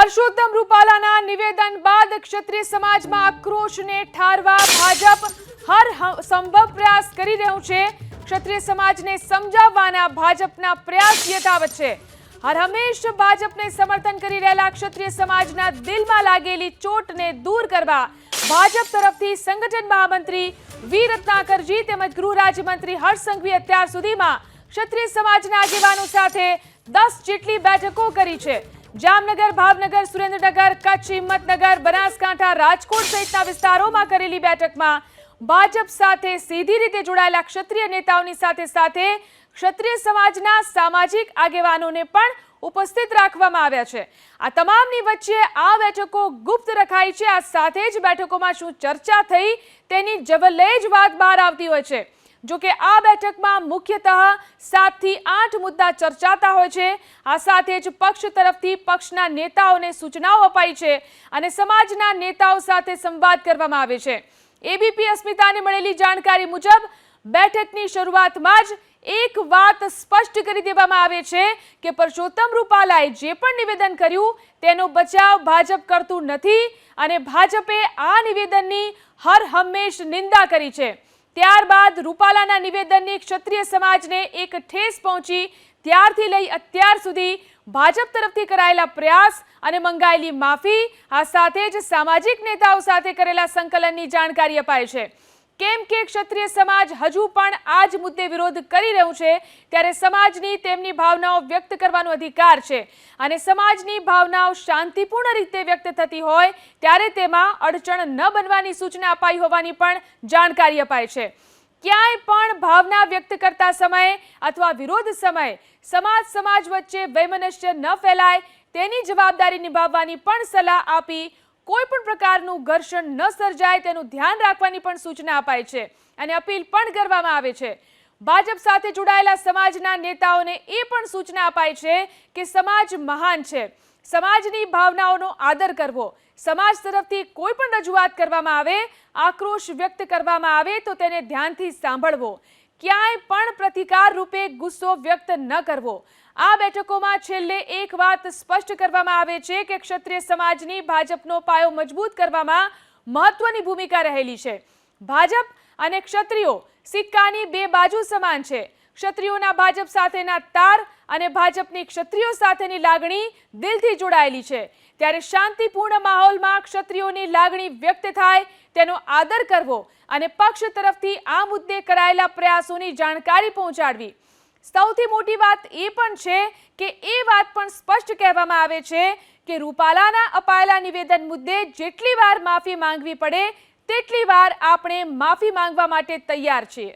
પરસોત્તમ રૂપાલાના નિવેદન બાદ ક્ષત્રિય સમાજમાં આક્રોશને ઠારવા ભાજપ હર સંભવ પ્રયાસ કરી રહ્યું છે. ક્ષત્રિય સમાજને સમજાવવાના ભાજપના પ્રયાસ યથાવત છે. હર હંમેશ ભાજપને સમર્થન કરી રહેલા ક્ષત્રિય સમાજના દિલમાં લાગેલી ચોટને દૂર કરવા ભાજપ તરફથી સંગઠન મહામંત્રી વી. રત્નાકરજી તેમજ ગૃહ રાજ્યમંત્રી હર્ષ સંઘવી અત્યાર સુધીમાં ક્ષત્રિય સમાજના આગેવાનો સાથે દસ જેટલી બેઠકો કરી છે. જામનગર, ભાવનગર, સુરેન્દ્રનગર, કચ્છ, હિંમતનગર, બનાસકાંઠા, રાજકોટ સહિતના વિસ્તારોમાં કરેલી બેઠકમાં ભાજપ સાથે સીધી રીતે જોડાયેલા ક્ષત્રિય નેતાઓની સાથે સાથે ક્ષત્રિય સમાજના સામાજિક આગેવાનોને પણ ઉપસ્થિત રાખવામાં આવ્યા છે. આ તમામની વચ્ચે આ બેઠકો ગુપ્ત રખાઈ છે. આ સાથે જ બેઠકોમાં શું ચર્ચા થઈ તેની જવલ્લેજ વાત બહાર આવતી હોય છે. જો કે આ બેઠકમાં મુખ્યતઃ સાતથી આઠ મુદ્દા ચર્ચાતા હોય છે. આ સાથે જ પક્ષ તરફથી પક્ષના નેતાઓને સૂચનાઓ અપાઈ છે અને સમાજના નેતાઓ સાથે સંવાદ કરવામાં આવે છે. એબીપી અસ્મિતાને મળેલી જાણકારી મુજબ, બેઠકની શરૂઆતમાં જ એક વાત સ્પષ્ટ કરી દેવામાં આવે છે કે પરસોત્તમ રૂપાલાએ જે પણ નિવેદન કર્યું તેનો બચાવ ભાજપ કરતું નથી અને ભાજપે આ નિવેદનની હર હંમેશ નિંદા કરી છે. ત્યારબાદ રૂપાલાના નિવેદનની ક્ષત્રિય સમાજને એક ઠેસ પહોંચી ત્યારથી લઈ અત્યાર સુધી ભાજપ તરફથી કરાયેલા પ્રયાસ અને મંગાયેલી માફી આ સાથે જ સામાજિક નેતાઓ સાથે કરેલા સંકલનની જાણકારી અપાય છે. કેમ કે ક્ષત્રિય સમાજ હજુ પણ આ જ મુદ્દે વિરોધ કરી રહ્યું છે, ત્યારે સમાજની તેમની ભાવનાઓ વ્યક્ત કરવાનો અધિકાર છે. અને સમાજની ભાવનાઓ શાંતિપૂર્ણ રીતે વ્યક્ત થતી હોય, ત્યારે તેમાં અડચણ ન બનવાની સૂચના અપાઈ હોવાની પણ જાણકારી અપાય છે. ક્યાંય પણ ભાવના વ્યક્ત કરતા સમયે અથવા વિરોધ સમયે સમાજ સમાજ વચ્ચે વૈમનસ્ય ન ફેલાય, તેની જવાબદારી નિભાવવાની પણ સલાહ આપી કોઈ પણ પ્રકારનું ઘર્ષણ ન સર્જાય તેનું ધ્યાન રાખવાની પણ સૂચના અપાય છે અને અપીલ પણ કરવામાં આવે છે. ભાજપ સાથે જોડાયેલા સમાજના નેતાઓને એ પણ સૂચના અપાય છે કે સમાજ મહાન છે. સમાજની ભાવનાઓનો આદર કરવો. સમાજ તરફથી કોઈ પણ રજૂઆત કરવામાં આવે, આક્રોશ વ્યક્ત કરવામાં આવે તો તેને ધ્યાનથી સાંભળવો. ક્યાંય પણ પ્રતિકાર રૂપે ગુસ્સો વ્યક્ત ન કરવો. આ બેઠકોમાં છેલ્લે એક વાત સ્પષ્ટ કરવામાં આવે છે કે ક્ષત્રિય સમાજની ભાજપનો પાયો મજબૂત કરવામાં મહત્વની ભૂમિકા રહેલી છે. ભાજપ અને ક્ષત્રિયો સિક્કાની બે બાજુ સમાન છે. ક્ષત્રિયોના ભાજપ સાથેના તાર અને ભાજપની ક્ષત્રિયો સાથેની લાગણી દિલથી જોડાયેલી છે. ત્યારે શાંતિપૂર્ણ માહોલમાં ક્ષત્રિયોની લાગણી વ્યક્ત થાય તેનો આદર કરવો અને પક્ષ તરફથી આ મુદ્દે કરાયેલા પ્રયાસોની જાણકારી પહોંચાડવી. સૌથી મોટી વાત એ પણ છે કે એ વાત પણ સ્પષ્ટ કહેવામાં આવે છે કે રૂપાલાના અપાયેલા નિવેદન મુદ્દે જેટલી વાર માફી માંગવી પડે, તેટલી વાર આપણે માફી માંગવા માટે તૈયાર છીએ.